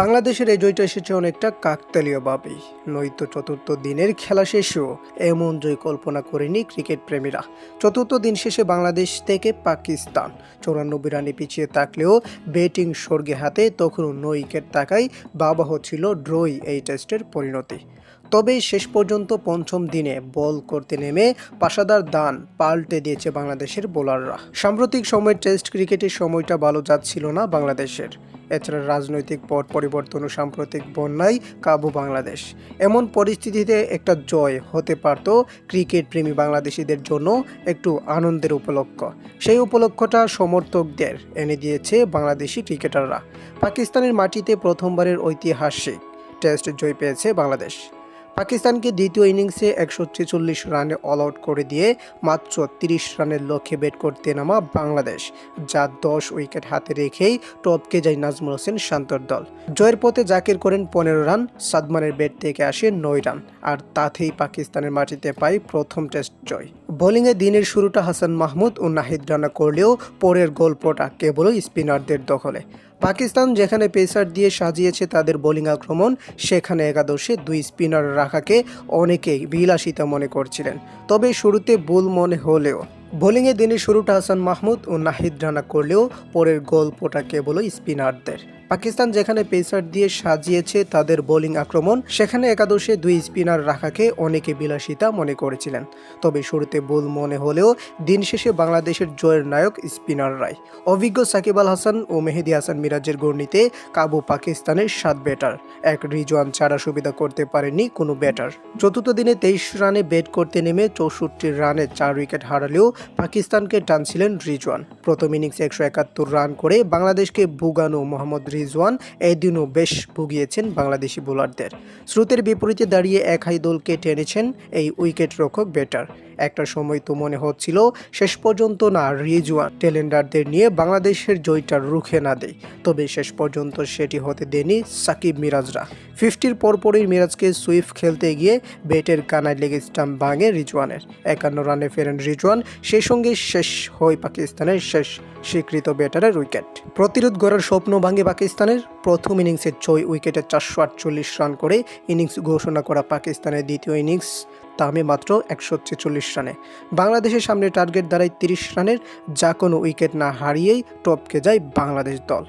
বাংলাদেশের এই জয়টা এসেছে অনেকটা কাকতালীয়ভাবেই নয়তো চতুর্থ দিনের খেলা শেষেও এমন জয় কল্পনা করেনি ক্রিকেট প্রেমীরা। চতুর্থ দিন শেষে বাংলাদেশ থেকে পাকিস্তান। চৌরানব্বই রানে পিছিয়ে থাকলেও ব্যাটিং স্বর্গে হাতে তখনও নয় উইকেট থাকায় বাবা হচ্ছিল ড্রই এই টেস্টের পরিণতি। তবে শেষ পর্যন্ত পঞ্চম দিনে বল করতে নেমে পাশাদার দান পাল্টে দিয়েছে বাংলাদেশের বোলাররা। সাম্প্রতিক সময়ে টেস্ট ক্রিকেটের সময়টা ভালো যাচ্ছিল না বাংলাদেশের। এছাড়া রাজনৈতিক পট পরিবর্তন ও সাম্প্রতিক বন্যায় কাবু বাংলাদেশ। এমন পরিস্থিতিতে একটা জয় হতে পারত ক্রিকেট প্রেমী বাংলাদেশিদের জন্য একটু আনন্দের উপলক্ষ। সেই উপলক্ষটা সমর্থকদের এনে দিয়েছে বাংলাদেশি ক্রিকেটাররা। পাকিস্তানের মাটিতে প্রথমবারের ঐতিহাসিক টেস্ট জয় পেয়েছে বাংলাদেশ। পাকিস্তানকে দ্বিতীয় ইনিংসে একশো ছেচল্লিশ রানে অল আউট করে দিয়ে মাত্র তিরিশ রানের লক্ষ্যে ব্যাট করতে নামা বাংলাদেশ, যা দশ উইকেট হাতে রেখেই টপকে যায় নাজমুল হোসেন শান্তর দল। জয়ের পথে জাকির করেন পনেরো রান, সাদমানের ব্যাট থেকে আসে নয় রান, আর তাতেই পাকিস্তানের মাটিতে পায় প্রথম টেস্ট জয়। বোলিংয়ে দিনের শুরুটা হাসান মাহমুদ ও নাহিদ রানা করলেও পরের গল্পটা কেবলই স্পিনারদের দখলে। পাকিস্তান যেখানে পেসার দিয়ে সাজিয়েছে তাদের বোলিং আক্রমণ, সেখানে একাদশে দুই স্পিনার রাখাকে অনেকেই বিলাসিতা মনে করছিলেন। তবে শুরুতে ভুল মনে হলেও বোলিংয়ে দিনের শুরুটা হাসান মাহমুদ ও নাহিদ রানা করলেও পরের গল্পটা কেবল স্পিনারদের। পাকিস্তান যেখানে পেসার দিয়ে সাজিয়েছে তাদের বোলিং আক্রমণ, সেখানে একাদশে দুই স্পিনার রাখাকে অনেকে বিলাসিতা মনে করেছিলেন। তবে শুরুতে ভুল মনে হলেও দিন শেষে বাংলাদেশের জয়ের নায়ক স্পিনাররাই। অভিজ্ঞ সাকিব আল হাসান ও মেহেদি হাসান মিরাজের গর্ণিতে কাবু পাকিস্তানের সাত ব্যাটার। এক রিজওয়ান ছাড়া সুবিধা করতে পারেনি কোনো ব্যাটার। চতুর্থ দিনে তেইশ রানে ব্যাট করতে নেমে চৌষট্টি রানে চার উইকেট হারালেও পাকিস্তানকে টানছিলেন রিজওয়ান। প্রথম ইনিংসে একশো একাত্তর রান করে বাংলাদেশকে বুগানো মোহাম্মদ রিজওয়ান এদিনও বেশ ভুগিয়েছেন বাংলাদেশি বোলারদের। স্রোতের বিপরীতে দাঁড়িয়ে এক একাই দলকে টেনেছেন এই উইকেট রক্ষক ব্যাটার একটা সময় তো মনে হচ্ছিল শেষ পর্যন্ত না রিজওয়ান টেলেন্ডারদের নিয়ে বাংলাদেশের জয়টা রুখে না দেয়। তবে শেষ পর্যন্ত সেটি হতে দেয়নি সাকিব মিরাজরা। ফিফটির পরপরই মিরাজকে সুইফট খেলতে গিয়ে ব্যাটের কানায় লেগে স্টাম্প ভাঙে রিজওয়ানের। একান্ন রানে ফেরেন রিজওয়ান, সেই সঙ্গে শেষ হয় পাকিস্তানের শেষ স্বীকৃত ব্যাটারের উইকেট। প্রতিরোধ গড়ার স্বপ্ন ভাঙে পাকিস্তানের। প্রথম ইনিংসে ছয় উইকেটে চারশো আটচল্লিশ রান করে ইনিংস ঘোষণা করা পাকিস্তানের দ্বিতীয় ইনিংস দামে মাত্র একশো ছেচল্লিশ রানে। বাংলাদেশের সামনে টার্গেট দাঁড়ায় তিরিশ রানের, যা কোনো উইকেট না হারিয়েই টপকে যায় বাংলাদেশ দল।